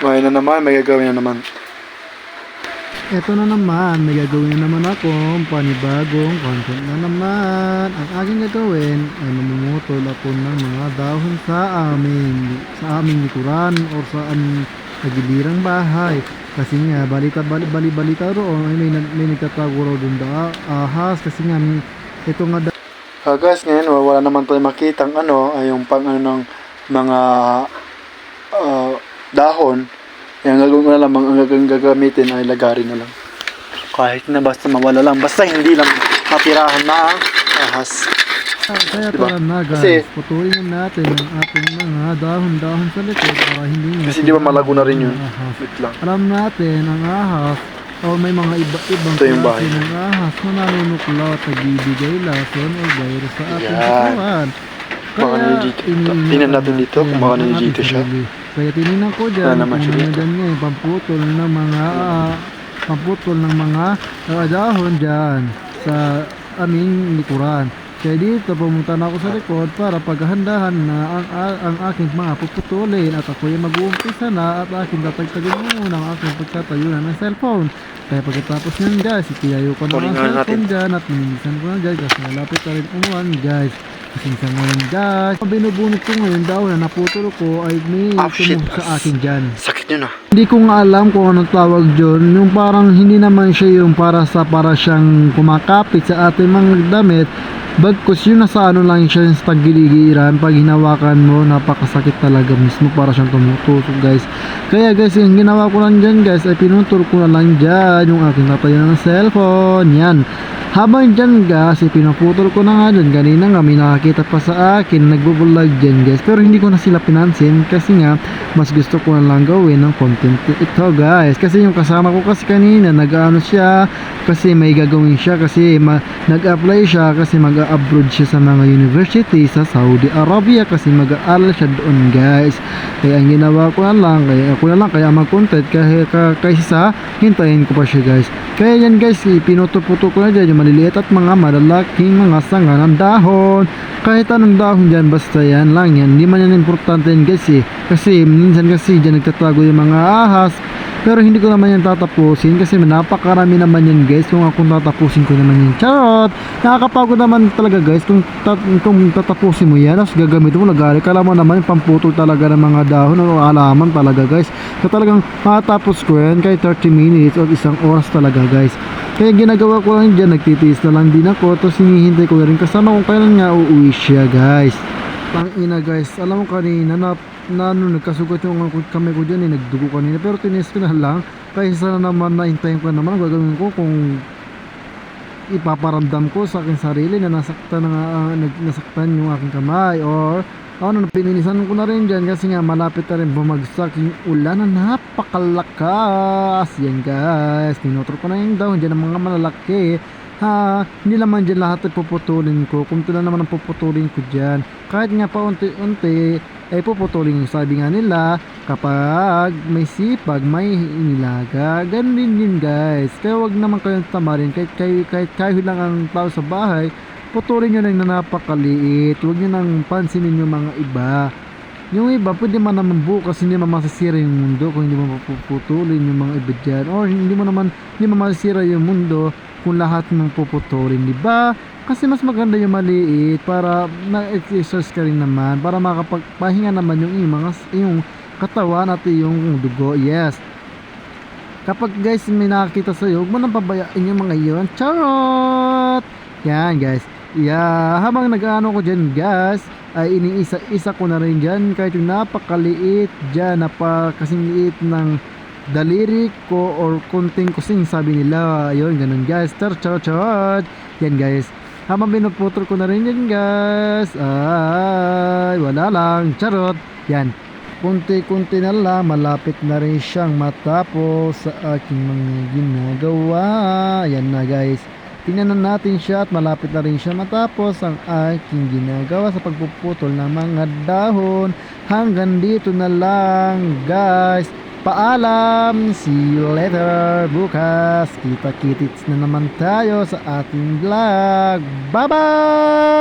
May na naman, may gagawin na naman. Eto na naman, may gagawin na naman akong panibagong content na naman. Ang aking gagawin ay mamumutol ako ng mga dahon sa aming, sa aming likuran or sa aming nagilirang bahay. Kasi nga, balita, bali, bali, balita roon, ay may, may nagtatago raw dun da, ahas. Kasi nga, ito nga da- Ah, guys, ngayon wa- wala naman tayo makitang ano, ay yung pang ano ng mga ah, dahon. Yung gagawin ko na lang, ang gagamitin ay lagarin na lang. Kahit na basta mawala lang. Basta hindi lang matirahan na ang ahas. Kaya Diba? tara na guys, Kasi- putulin na natin ang ating mga dahon-dahon sa likod para hindi nga Kasi di ba malago na rin yun? Wait lang. Alam natin ang ahas o may mga iba-ibang klase ng ahas na nanunuklaw at nagbibigay lason o virus sa ating katawan. Baka nalilito. Tingnan natin dito kung baka nalilito siya. Kaya tinignan ko dyan, dyan nga, yung pamputol ng mga ah, pamputol ng mga ah, dahon dyan sa aming likuran. Kaya dito pumunta na ako sa likod para paghahandahan na ang, ang, ang aking mga puputulin at ako yung mag-uumpisa na at aking tatagtagin muna ang aking pagtatayo na ng cellphone. Kaya pagkatapos nyan guys, itiyayo ko na ang cellphone natin. dyan at minsan ko na dyan kasi malapit na rin umuwan guys. Kasi sa ngayon guys, ang binubunot ko ngayon daw na naputol ko ay may shit. tumuhok sa akin dyan. Sakit yun ah. Hindi ko nga alam kung anong tawag dyan. Yung parang hindi naman siya yung para sa para siyang kumakapit sa ating mga damit. Bagkus yun nasa ano lang siya sa tagiligiran. Pag hinawakan mo, napakasakit talaga mismo para siyang tumutusok guys. Kaya guys, yung ginawa ko lang dyan guys, ay pinutol ko na lang dyan yung aking tatayo ng cellphone. Yan. Habang dyan guys, ay pinaputol ko na nga dyan. Kanina nga may nakakita pa sa akin, nagbubulag dyan guys. Pero hindi ko na sila pinansin kasi nga, mas gusto ko na lang gawin ng content ito guys. Kasi yung kasama ko kasi kanina, nag-ano siya, kasi may gagawin siya, kasi nag-apply siya, kasi mag-abroad siya sa mga university sa Saudi Arabia, kasi mag-aaral siya doon guys. Kaya ang ginawa ko na lang, kaya ako na lang, kaya mag-content, kaya, ka- kaysa sa hintayin ko pa siya guys. Kaya yan guys, pinuto-puto ko na dyan maliliit at mga malalaking mga sanga ng dahon. Kahit anong dahon dyan, basta yan lang yan. Hindi man yan importante yan guys eh. Kasi minsan kasi dyan nagtatago yung mga ahas. Pero hindi ko naman yan tatapusin kasi napakarami naman yan guys kung akong tatapusin ko naman yan. Charot! Nakakapagod naman talaga guys kung, tat kung tatapusin mo yan tapos gagamitin mo lagari. Kala mo naman pamputol talaga ng mga dahon o alaman talaga guys. So talagang matapos ko yan kahit 30 minutes o isang oras talaga guys. Kaya ginagawa ko lang dyan, nagtitiis na lang din ako tapos hinihintay ko na rin kasama kung kailan nga uuwi siya guys. Tang ina guys, alam mo kanina na, na ano, nagkasugat yung kamay ko dyan eh, nagdugo kanina pero tinis ko na lang kaysa na naman naintayin ko na naman gagawin ko kung ipaparamdam ko sa aking sarili na nasaktan na nag- nasaktan yung aking kamay or ano, pininisan ko na rin dyan kasi nga malapit na rin bumagsak yung ulan na napakalakas. Yan guys, pinutro ko na yung dahon dyan ng mga malalaki. Ha, hindi naman dyan lahat ay puputulin ko. Kung lang naman ang puputulin ko dyan kahit nga pa unti-unti ay puputulin yung sabi nga nila kapag may sipag may inilaga. Ganun din din guys. Kaya wag naman kayong tamarin. Kahit kayo, kahit kayo lang ang tao sa bahay putulin nyo lang na napakaliit. Huwag nyo nang pansinin yung mga iba. Yung iba pwede man naman bukas hindi man masisira yung mundo kung hindi mo puputulin yung mga iba dyan. Or hindi mo naman hindi mo masisira yung mundo kung lahat mong puputulin di ba? Kasi mas maganda yung maliit para na-exercise ka rin naman para makapagpahinga naman yung iyong mga yung katawan at yung dugo. Yes. Kapag guys may nakakita sa'yo huwag mo nang pabayaan yung mga iyon. Charot! Yan guys yeah habang nag-ano ko dyan guys ay iniisa-isa ko na rin dyan kahit yung napakaliit dyan napakasing liit ng daliri ko or kunting kusing sabi nila. Ayun ganun guys. Char char char. Yan guys. Habang pinuputol ko na rin yan guys ay wala lang. Charot. Yan. Kunti-kunti na lang malapit na rin siyang matapos sa aking mga ginagawa. Yan na guys tingnan na natin siya at malapit na rin siya matapos ang aking ginagawa sa pagpuputol ng mga dahon. Hanggang dito na lang guys. Paalam! See you later! Bukas! Kita kitits na naman tayo sa ating vlog. Bye bye